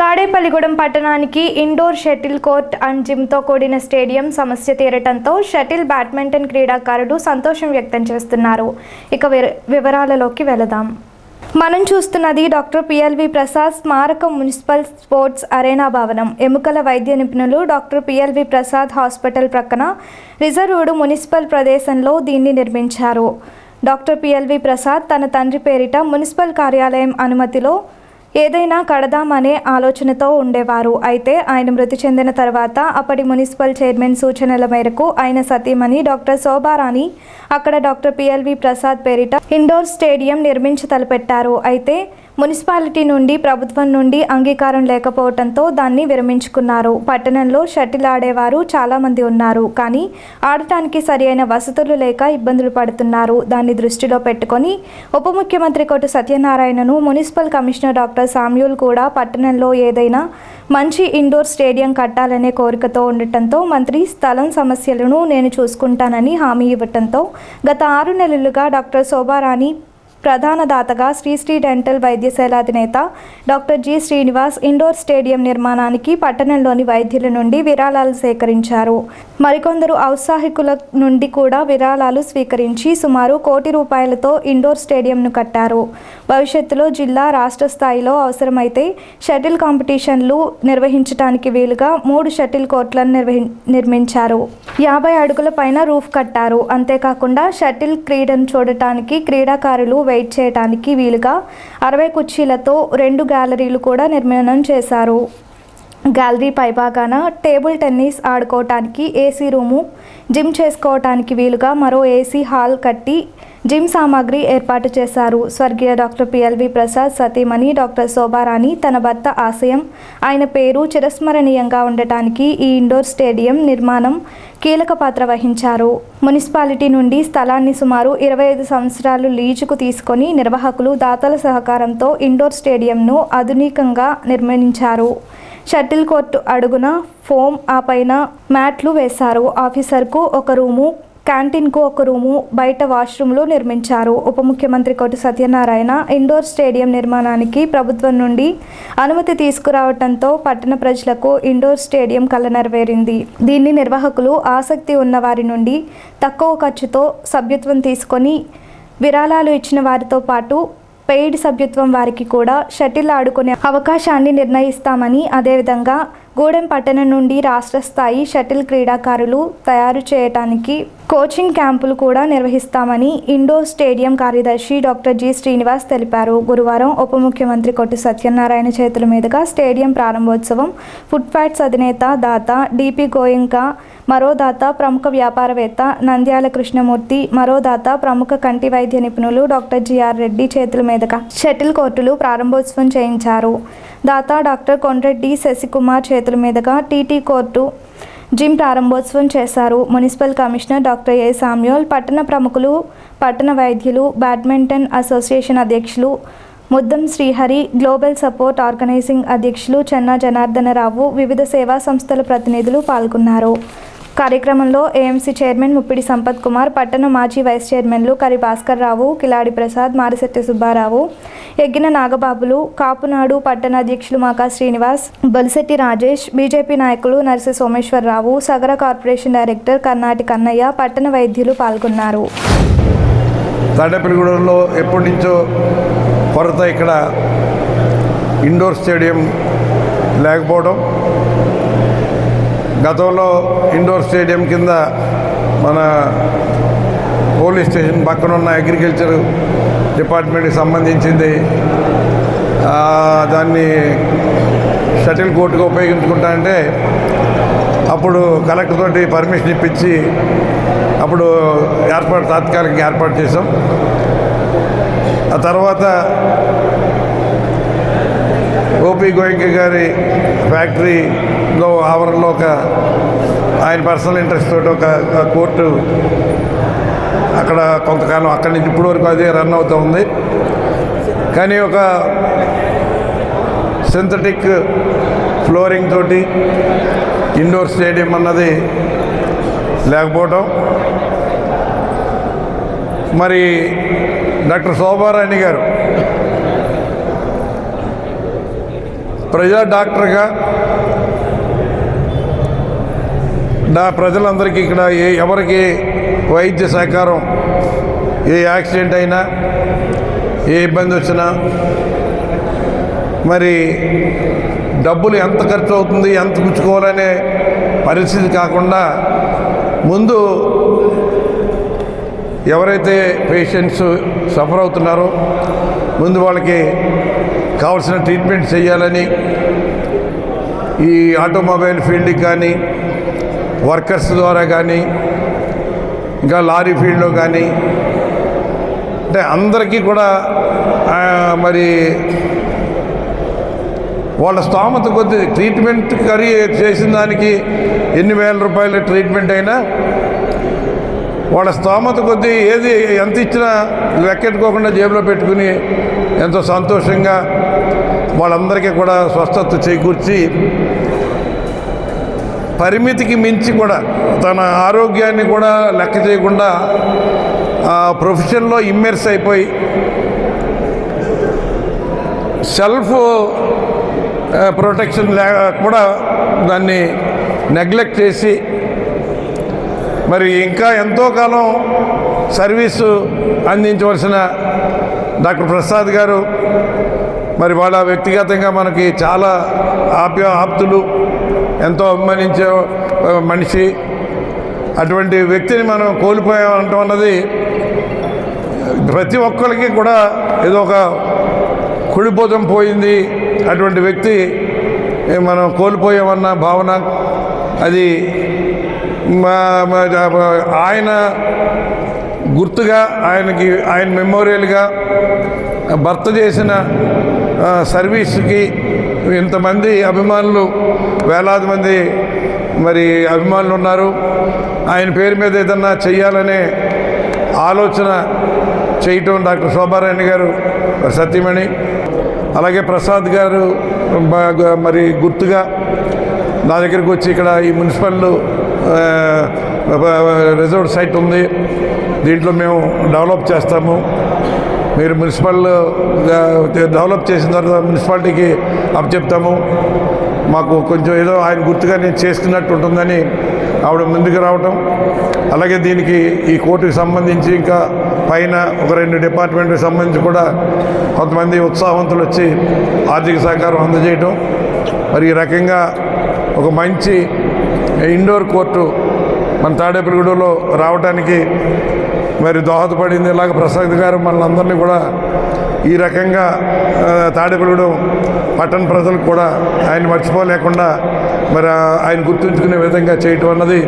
తాడేపల్లిగూడెం పట్టణానికి indoor shuttle court and జిమ్తో కూడిన స్టేడియం సమస్య తీరటంతో షటిల్ బ్యాడ్మింటన్ క్రీడాకారులు సంతోషం వ్యక్తం చేస్తున్నారు. ఇక వివరాలలోకి వెళదాం. మనం చూస్తున్నది డాక్టర్ పిఎల్వి ప్రసాద్ స్మారక మున్సిపల్ స్పోర్ట్స్ అరేనా భవనం. ఎముకల వైద్య నిపుణులు డాక్టర్ పిఎల్వి ప్రసాద్ హాస్పిటల్ ప్రక్కన రిజర్వ్డ్ మున్సిపల్ ప్రదేశంలో దీన్ని నిర్మించారు. డాక్టర్ పిఎల్వి ప్రసాద్ తన తండ్రి పేరిట మున్సిపల్ కార్యాలయం అనుమతిలో ఏదైనా కడదామనే ఆలోచనతో ఉండేవారు. అయితే ఆయన మృతి చెందిన తర్వాత అప్పటి మున్సిపల్ చైర్మన్ సూచనల మేరకు ఆయన సతీమణి డాక్టర్ శోభారాణి అక్కడ డాక్టర్ పిఎల్వి ప్రసాద్ పేరిట ఇండోర్ స్టేడియం నిర్మించి తలపెట్టారు. అయితే మున్సిపాలిటీ నుండి ప్రభుత్వం నుండి అంగీకారం లేకపోవడంతో దాన్ని విరమించుకున్నారు. పట్టణంలో షటిల్ ఆడేవారు చాలామంది ఉన్నారు. కానీ ఆడటానికి సరియైన వసతులు లేక ఇబ్బందులు పడుతున్నారు. దాన్ని దృష్టిలో పెట్టుకొని ఉప ముఖ్యమంత్రి కొట్టు సత్యనారాయణను మున్సిపల్ కమిషనర్ డాక్టర్ సామ్యూల్ కూడా పట్టణంలో ఏదైనా మంచి ఇండోర్ స్టేడియం కట్టాలనే కోరికతో ఉండటంతో మంత్రి స్థలం సమస్యలను నేను చూసుకుంటానని హామీ ఇవ్వటంతో గత ఆరు నెలలుగా డాక్టర్ శోభారాణి ప్రధాన దాతగా శ్రీశ్రీ డెంటల్ వైద్యశాల అధినేత doctor G Srinivas indoor stadium నిర్మాణానికి పట్టణంలోని వైద్యుల నుండి విరాళాలు సేకరించారు. మరికొందరు ఔత్సాహికుల నుండి కూడా విరాళాలు స్వీకరించి సుమారు కోటి రూపాయలతో ఇండోర్ స్టేడియంను కట్టారు. భవిష్యత్తులో జిల్లా రాష్ట్ర స్థాయిలో అవసరమైతే షటిల్ కాంపిటీషన్లు నిర్వహించడానికి వీలుగా మూడు షటిల్ కోర్టులను నిర్వహి నిర్మించారు. యాభై అడుగుల పైన రూఫ్ కట్టారు. అంతేకాకుండా షటిల్ క్రీడను చూడటానికి క్రీడాకారులు వెయిట్ చేయడానికి వీలుగా అరవై కుర్చీలతో రెండు గ్యాలరీలు కూడా నిర్మాణం చేశారు. గ్యాలరీ పైభాగాన టేబుల్ టెన్నిస్ ఆడుకోవటానికి ఏసీ రూము జిమ్ చేసుకోవటానికి వీలుగా మరో ఏసీ హాల్ కట్టి జిమ్ సామాగ్రి ఏర్పాటు చేశారు. స్వర్గీయ డాక్టర్ పిఎల్వి ప్రసాద్ సతీమణి డాక్టర్ శోభారాణి తన భర్త ఆశయం. ఆయన పేరు చిరస్మరణీయంగా ఉండటానికి ఈ ఇండోర్ స్టేడియం నిర్మాణం కీలక పాత్ర వహించారు. మున్సిపాలిటీ నుండి స్థలాన్ని సుమారు ఇరవై ఐదు సంవత్సరాలు లీజుకు తీసుకొని నిర్వాహకులు దాతల సహకారంతో ఇండోర్ స్టేడియంను ఆధునికంగా నిర్మించారు. షటిల్ కోర్టు అడుగున ఫోమ్ ఆ పైన మ్యాట్లు వేశారు. ఆఫీసర్కు ఒక రూము క్యాంటీన్కు ఒక రూము బయట వాష్రూమ్లు నిర్మించారు. ఉప ముఖ్యమంత్రి కోటి సత్యనారాయణ ఇండోర్ స్టేడియం నిర్మాణానికి ప్రభుత్వం నుండి అనుమతి తీసుకురావడంతో పట్టణ ప్రజలకు ఇండోర్ స్టేడియం కళ నెరవేరింది దీన్ని నిర్వాహకులు ఆసక్తి ఉన్న వారి నుండి తక్కువ ఖర్చుతో సభ్యత్వం తీసుకొని విరాళాలు ఇచ్చిన వారితో పాటు పెయిడ్ సభ్యత్వం వారికి కూడా షటిల్ ఆడుకునే అవకాశాన్ని నిర్ణయిస్తామని అదేవిధంగా గూడెం పట్టణం నుండి రాష్ట్ర స్థాయి షటిల్ క్రీడాకారులు తయారు చేయటానికి కోచింగ్ క్యాంపులు కూడా నిర్వహిస్తామని ఇండోర్ స్టేడియం కార్యదర్శి డాక్టర్ జి శ్రీనివాస్ తెలిపారు. గురువారం ఉప ముఖ్యమంత్రి కొట్టి సత్యనారాయణ చేతుల మీదుగా స్టేడియం ప్రారంభోత్సవం. ఫుడ్ ఫ్యాట్స్ అధినేత దాత డిపి గోయంక మరో దాత ప్రముఖ వ్యాపారవేత్త నంద్యాల కృష్ణమూర్తి మరో దాత ప్రముఖ కంటి వైద్య నిపుణులు డాక్టర్ జిఆర్ రెడ్డి చేతుల మీదుగా షటిల్ కోర్టులు ప్రారంభోత్సవం చేయించారు. దాత డాక్టర్ కొండ్రెడ్డి శశికుమార్ చేతుల మీదుగా టీటీ కోర్టు జిమ్ ప్రారంభోత్సవం చేశారు. Municipal commissioner doctor A. Samuel పట్టణ ప్రముఖులు పట్టణ వైద్యులు బ్యాడ్మింటన్ అసోసియేషన్ అధ్యక్షులు Muddam Srihari global support organizing అధ్యక్షులు చెన్నా జనార్దనరావు వివిధ సేవా సంస్థల ప్రతినిధులు పాల్గొన్నారు. కార్యక్రమంలో ఏఎంసీ చైర్మన్ ముప్పిడి సంపత్ కుమార్ పట్టణ మాజీ వైస్ చైర్మన్లు కరి భాస్కర్ రావు కిలాడి ప్రసాద్ మారిశెట్టి సుబ్బారావు ఎగ్గిన నాగబాబులు కాపునాడు పట్టణ అధ్యక్షులు మాకా శ్రీనివాస్ బొలిశెట్టి రాజేష్ బీజేపీ నాయకులు నర్సి సోమేశ్వరరావు సగర కార్పొరేషన్ డైరెక్టర్ కర్ణాటి కన్నయ్య పట్టణ వైద్యులు పాల్గొన్నారు. తాడేపల్లిగూడెంలో ఎప్పటి నుంచో కొరత ఇక్కడ ఇండోర్ స్టేడియం లేకపోవడం గతంలో ఇండోర్ స్టేడియం కింద మన పోలీస్ స్టేషన్ పక్కన ఉన్న అగ్రికల్చర్ డిపార్ట్మెంట్కి సంబంధించింది. దాన్ని షటిల్ కోర్టుగా ఉపయోగించుకుంటా అంటే అప్పుడు కలెక్టర్ తోటి పర్మిషన్ ఇప్పించి అప్పుడు ఏర్పాటు తాత్కాలికంగా ఏర్పాటు చేసాం ఆ తర్వాత గోపి గోయింక గారి ఫ్యాక్టరీ ఆవరణలో ఒక ఆయన పర్సనల్ ఇంట్రెస్ట్ తోటి ఒక కోర్టు అక్కడ కొంతకాలం అక్కడి నుంచి ఇప్పటి వరకు అదే రన్ అవుతూ ఉంది. కానీ ఒక సింథటిక్ ఫ్లోరింగ్ తోటి ఇండోర్ స్టేడియం అన్నది లేకపోవటం. మరి డాక్టర్ శోభారాణి గారు ప్రజా డాక్టర్గా నా ప్రజలందరికీ ఇక్కడ ఏ ఎవరికి వైద్య సహకారం ఏ యాక్సిడెంట్ అయినా ఏ ఇబ్బంది వచ్చినా మరి డబ్బులు ఎంత ఖర్చు అవుతుంది ఎంత పుచ్చుకోవాలనే పరిస్థితి కాకుండా ముందు ఎవరైతే పేషెంట్స్ సఫర్ అవుతున్నారో ముందు వాళ్ళకి కావాల్సిన ట్రీట్మెంట్ చేయాలని ఈ ఆటోమొబైల్ ఫీల్డ్కి కానీ వర్కర్స్ ద్వారా కానీ ఇంకా లారీ ఫీల్డ్లో కానీ అంటే అందరికీ కూడా మరి వాళ్ళ స్తోమత కొద్ది ట్రీట్మెంట్ కరీ చేసిన దానికి ఎన్ని వేల రూపాయల ట్రీట్మెంట్ అయినా వాళ్ళ స్తోమత కొద్దీ ఏది ఎంత ఇచ్చినా లెక్కెట్టుకోకుండా జేబులో పెట్టుకుని ఎంతో సంతోషంగా వాళ్ళందరికీ కూడా స్వస్థత చేకూర్చి పరిమితికి మించి కూడా తన ఆరోగ్యాన్ని కూడా లెక్క చేయకుండా ప్రొఫెషన్లో ఇమ్మెర్స్ అయిపోయి సెల్ఫ్ ప్రొటెక్షన్ లే కూడా దాన్ని నెగ్లెక్ట్ చేసి మరి ఇంకా ఎంతో కాలం సర్వీసు అందించవలసిన డాక్టర్ ప్రసాద్ గారు మరి వాళ్ళ వ్యక్తిగతంగా మనకి చాలా ఆప్య ఆప్తులు ఎంతో అభిమానించే మనిషి. అటువంటి వ్యక్తిని మనం కోల్పోయామంటాం అన్నది ప్రతి ఒక్కరికి కూడా ఏదో ఒక కుడిపోతం పోయింది అటువంటి వ్యక్తి మనం కోల్పోయామన్న భావన అది మా- ఆయన గుర్తుగా ఆయనకి ఆయన మెమోరియల్గా భర్త చేసిన సర్వీస్కి ఇంతమంది అభిమానులు వేలాది మంది మరి అభిమానులు ఉన్నారు ఆయన పేరు మీద ఏదన్నా చెయ్యాలనే ఆలోచన చేయటం డాక్టర్ శోభారాయణ గారు సత్యమణి. అలాగే ప్రసాద్ గారు మరి గుర్తుగా నా దగ్గరికి వచ్చి ఇక్కడ ఈ మున్సిపల్ రిజర్వ్ సైట్ ఉంది. దీంట్లో మేము డెవలప్ చేస్తాము. మీరు మున్సిపల్ డెవలప్ చేసిన తర్వాత మున్సిపాలిటీకి అప్పచెప్తాము. మాకు కొంచెం ఏదో ఆయన గుర్తుగా నేను చేసుకున్నట్టు ఉంటుందని ఆవిడ ముందుకు రావటం. అలాగే దీనికి ఈ కోర్టుకి సంబంధించి ఇంకా పైన ఒక రెండు డిపార్ట్మెంట్కి సంబంధించి కూడా కొంతమంది ఉత్సాహవంతులు వచ్చి ఆర్థిక సహకారం అందజేయటం. మరి ఈ రకంగా ఒక మంచి ఇండోర్ కోర్టు మన తాడేపల్లిగూడలో రావడానికి మరి దోహదపడింది. ఇలాగ ప్రసాద్ గారు మనల్ అందరినీ కూడా ఈ రకంగా తాడిపెలగడం పట్టణ ప్రజలకు కూడా ఆయన మర్చిపోలేకుండా మరి ఆయన గుర్తుంచుకునే విధంగా చేయటం అన్నది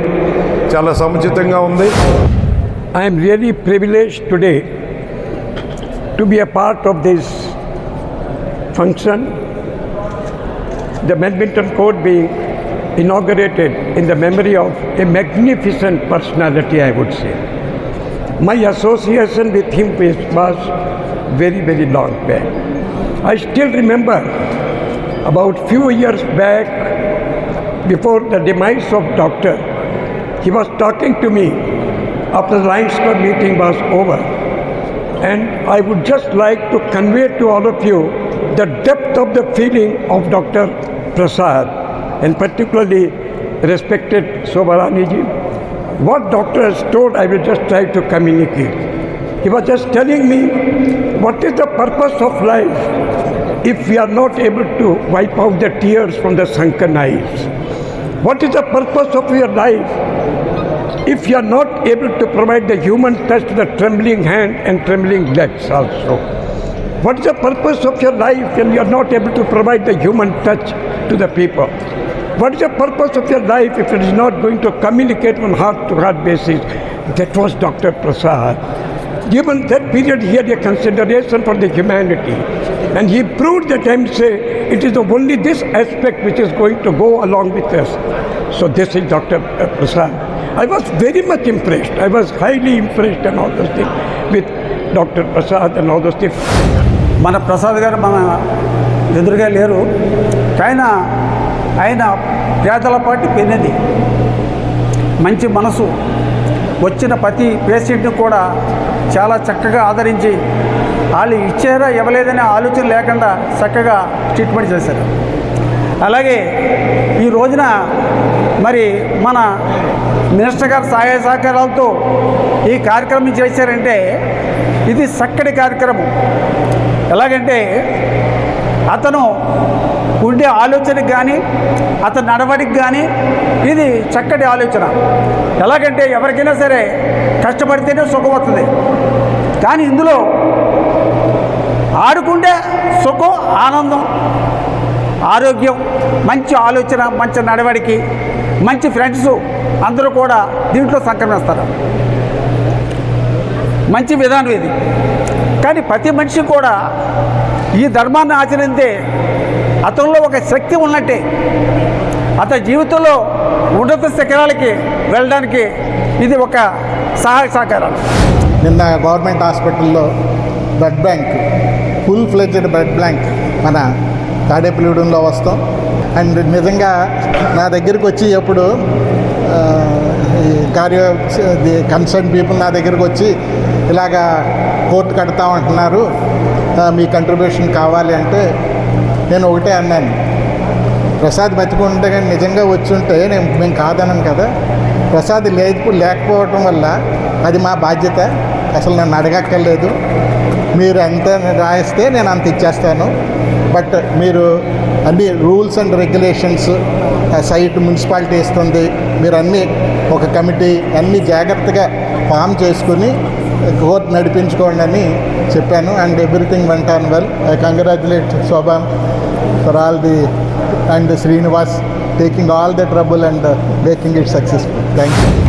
చాలా సముచితంగా ఉంది. I'm really privilege today to be a part of this function the badminton court being inaugurated in the memory of a magnificent personality I would say My association with him was very, very long back. I still remember about few years back, before the demise of doctor, he was talking to me after the Lions Club meeting was over. And I would just like to convey to all of you the depth of the feeling of Dr. Prasad, and particularly respected Sobaraniji. What doctor has told, I will just try to communicate. He was just telling me what is the purpose of life if we are not able to wipe out the tears from the sunken eyes. What is the purpose of your life if you are not able to provide the human touch to the trembling hand and trembling legs also? What is the purpose of your life when you are not able to provide the human touch to the people? What is the purpose of your life if it is not going to communicate on heart to heart basis? That was Dr. Prasad. Given that period, he had a consideration for the humanity. And he proved that I'm saying it is only this aspect which is going to go along with us. So this is Dr. Prasad. I was very much impressed. I was highly impressed and all those things with Dr. Prasad and all those things. మన ప్రసాద్ గారు మన ఎదురుగా లేరు కానీ ఆయన పేదల పాటి పెన్నది. మంచి మనసు వచ్చిన ప్రతి పేషెంట్ని కూడా చాలా చక్కగా ఆదరించి వాళ్ళు ఇచ్చారా ఇవ్వలేదనే ఆలోచన లేకుండా చక్కగా ట్రీట్మెంట్ చేశారు. అలాగే ఈ రోజున మరి మన మినిస్టర్ గారు సహాయ సహకారాలతో ఈ కార్యక్రమం చేశారంటే ఇది చక్కటి కార్యక్రమం. ఎలాగంటే అతను ఉండే ఆలోచనకు కానీ అతని నడవడికి కానీ ఇది చక్కటి ఆలోచన. ఎలాగంటే ఎవరికైనా సరే కష్టపడితేనే సుఖం వస్తుంది. కానీ ఇందులో ఆడుకుంటే సుఖం ఆనందం ఆరోగ్యం మంచి ఆలోచన మంచి నడవడికి మంచి ఫ్రెండ్స్ అందరూ కూడా దీంట్లో సంక్రమిస్తారు. మంచి విధానం ఇది. కానీ ప్రతి మనిషి కూడా ఈ ధర్మాన్ని ఆచరిస్తే అతనిలో ఒక శక్తి ఉన్నట్టే. అతని జీవితంలో ఉన్నత శిఖరాలకి వెళ్ళడానికి ఇది ఒక సహాయ సహకారాలు నిన్న గవర్నమెంట్ హాస్పిటల్లో blood bank full fledged blood bank మన తాడేపల్లిగూడెంలో వస్తాం. అండ్ నిజంగా నా దగ్గరికి వచ్చి ఎప్పుడు ఈ కార్య కన్సర్న్ పీపుల్ నా దగ్గరకు వచ్చి ఇలాగా కోర్టు కడతామంటున్నారు. ఉంటున్నారు మీ కంట్రిబ్యూషన్ కావాలి అంటే నేను ఒకటే అన్నాను. ప్రసాద్ బతికుంటే కానీ నిజంగా వచ్చి ఉంటే నేను మేము కాదన్నాను కదా. ప్రసాద్ లేదు లేకపోవటం వల్ల అది మా బాధ్యత. అసలు నన్ను అడగక్కర్లేదు. మీరు ఎంత రాయిస్తే నేను అంత ఇచ్చేస్తాను. బట్ మీరు అన్ని rules and regulations site municipality ఇస్తుంది. మీరు అన్నీ ఒక కమిటీ అన్నీ జాగ్రత్తగా ఫామ్ చేసుకుని గోట్ నడిపించుకోండి అని చెప్పాను and everything went on well I congratulate Shobha for all the and Srinivas taking all the trouble and making it successful thank you